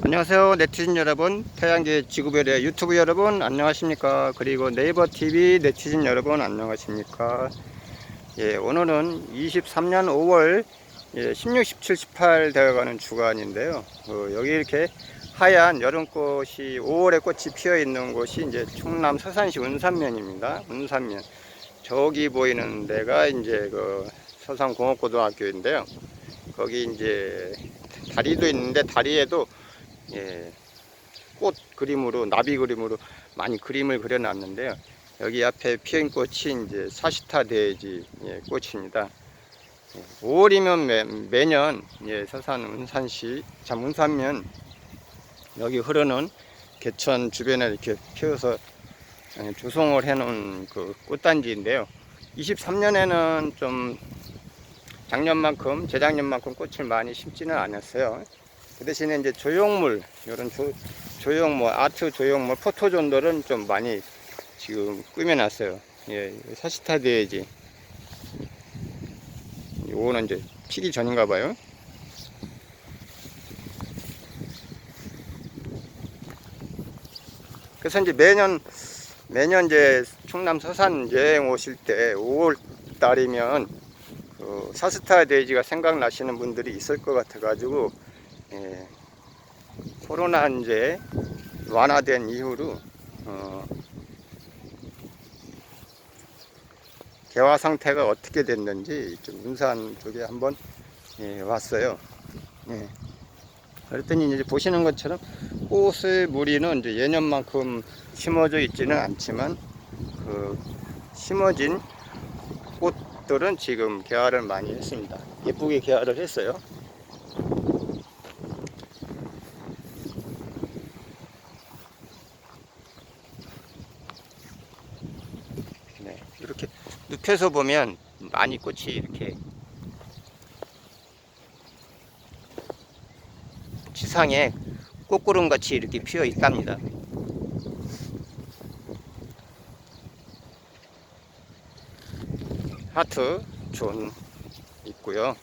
안녕하세요 네티즌 여러분 태양계 지구별의 유튜브 여러분 안녕하십니까? 그리고 네이버 TV 네티즌 여러분 안녕하십니까? 예 오늘은 23년 5월 예, 16, 17, 18 되어가는 주간인데요. 어, 여기 이렇게 하얀 여름꽃이 5월에 꽃이 피어 있는 곳이 이제 충남 서산시 운산면입니다. 운산면. 저기 보이는 데가 이제 그 서산공업고등학교인데요. 거기 이제 다리도 있는데 다리에도 예, 꽃 그림으로 나비 그림으로 많이 그림을 그려놨는데요. 여기 앞에 피어있는 꽃이 이제 사시타 데이지 예, 꽃입니다. 예, 5월이면 매, 매년 예, 서산 운산시 참 운산면 여기 흐르는 개천 주변에 이렇게 피어서 예, 조성을 해놓은 그 꽃단지인데요. 23년에는 좀 작년만큼 재작년만큼 꽃을 많이 심지는 않았어요. 그 대신에 이제 조형물 이런 조, 조형물 아트 조형물 포토존들은 좀 많이 지금 꾸며놨어요. 예, 사시타 데이지. 요거는 이제 피기 전인가 봐요. 그래서 이제 매년 매년 이제 충남 서산 여행 오실 때 5월 달이면 그 사스타 데이지가 생각나시는 분들이 있을 것 같아 가지고 예, 코로나 이제 완화된 이후로 어, 개화 상태가 어떻게 됐는지 좀 운산 쪽에 한번 예, 왔어요. 예. 그랬더니 이제 보시는 것처럼 꽃의 무리는 이제 예년만큼 심어져 있지는 않지만 그 심어진 꽃 들은 지금 개화를 많이 했습니다. 예쁘게 개화를 했어요. 네, 이렇게 눕혀서 보면 많이 꽃이 이렇게 지상에 꽃구름 같이 이렇게 피어 있답니다. 하트 존 있고요.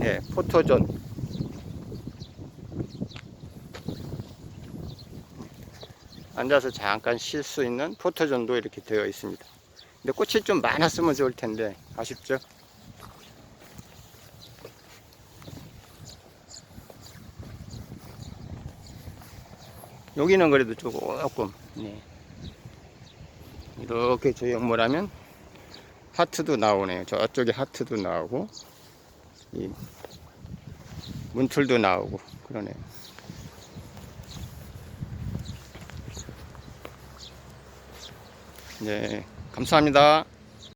네, 포토존 앉아서 잠깐 쉴 수 있는 포토존도 이렇게 되어 있습니다. 근데 꽃이 좀 많았으면 좋을 텐데 아쉽죠? 여기는 그래도 조금 네. 이렇게 조형물 하면 하트도 나오네요. 저쪽에 하트도 나오고 이 문틀도 나오고 그러네요. 네, 감사합니다.